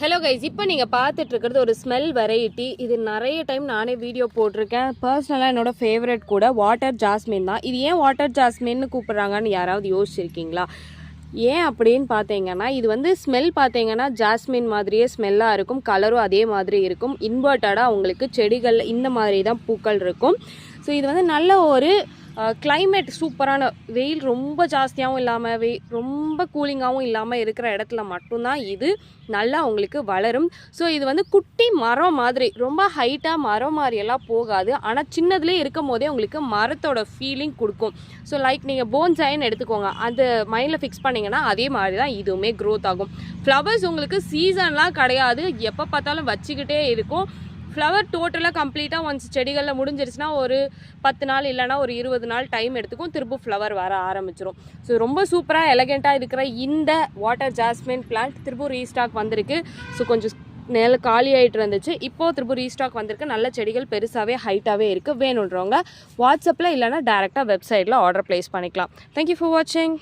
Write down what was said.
Hello guys இப்போ நீங்கள் பார்த்துட்டு இருக்கிறது ஒரு ஸ்மெல் வெரைட்டி இது நிறைய டைம் நானே வீடியோ போட்டிருக்கேன். பர்சனலாக என்னோட ஃபேவரட் கூட வாட்டர் ஜாஸ்மின் தான். இது ஏன் வாட்டர் ஜாஸ்மின்னு கூப்பிட்றாங்கன்னு யாராவது யோசிச்சிருக்கீங்களா? ஏன் அப்படின்னு பார்த்தீங்கன்னா இது வந்து ஸ்மெல் பார்த்தீங்கன்னா ஜாஸ்மின் மாதிரியே ஸ்மெல்லாக இருக்கும் கலரும் அதே மாதிரி இருக்கும். இன்வெர்ட்டடாக உங்களுக்கு செடிகள் இந்த மாதிரி தான் பூக்கள் இருக்கும். ஸோ இது வந்து நல்ல ஒரு கிளைமேட் சூப்பரான வெயில் ரொம்ப ஜாஸ்தியாகவும் இல்லாமல் வெயில் ரொம்ப கூலிங்காகவும் இல்லாமல் இருக்கிற இடத்துல மட்டும்தான் இது நல்லா உங்களுக்கு வளரும். ஸோ இது வந்து குட்டி மரம் மாதிரி ரொம்ப ஹைட்டாக மரம் மாதிரியெல்லாம் போகாது. ஆனால் சின்னதுலேயே இருக்கும் போதே உங்களுக்கு மரத்தோட ஃபீலிங் கொடுக்கும். ஸோ லைக் நீங்கள் போன்சாயின்னு எடுத்துக்கோங்க. அந்த மைண்டில் ஃபிக்ஸ் பண்ணிங்கன்னா அதே மாதிரி தான் இதுவுமே க்ரோத் ஆகும். ஃப்ளவர்ஸ் உங்களுக்கு சீசன்லாம் கிடையாது. எப்போ பார்த்தாலும் வச்சுக்கிட்டே இருக்கும். ஃப்ளவர் டோட்டலாக கம்ப்ளீட்டாக ஒன்ஸ் செடிகளில் முடிஞ்சிருச்சுன்னா ஒரு பத்து நாள் இல்லைனா ஒரு இருபது நாள் டைம் எடுத்துக்கும் திரும்ப ஃப்ளவர் வர ஆரம்பிச்சிடும் ஸோ ரொம்ப சூப்பராக எலகெண்ட்டாக இருக்கிற இந்த வாட்டர் ஜாஸ்மின் பிளான்ட் திரும்ப ரீஸ்டாக் வந்திருக்கு. ஸோ கொஞ்சம் நில காலி ஆகிட்டு இருந்துச்சு. இப்போது திரும்ப ரீஸ்டாக் வந்திருக்கு. நல்ல செடிகள் பெருசாகவே ஹைட்டாகவே இருக்குது வேணுன்றவங்க வாட்ஸ்அப்பில் இல்லைனா டேரெக்டாக வெப்சைட்டில் ஆர்டர் ப்ளேஸ் பண்ணிக்கலாம். தேங்க்யூ ஃபார் வாட்சிங்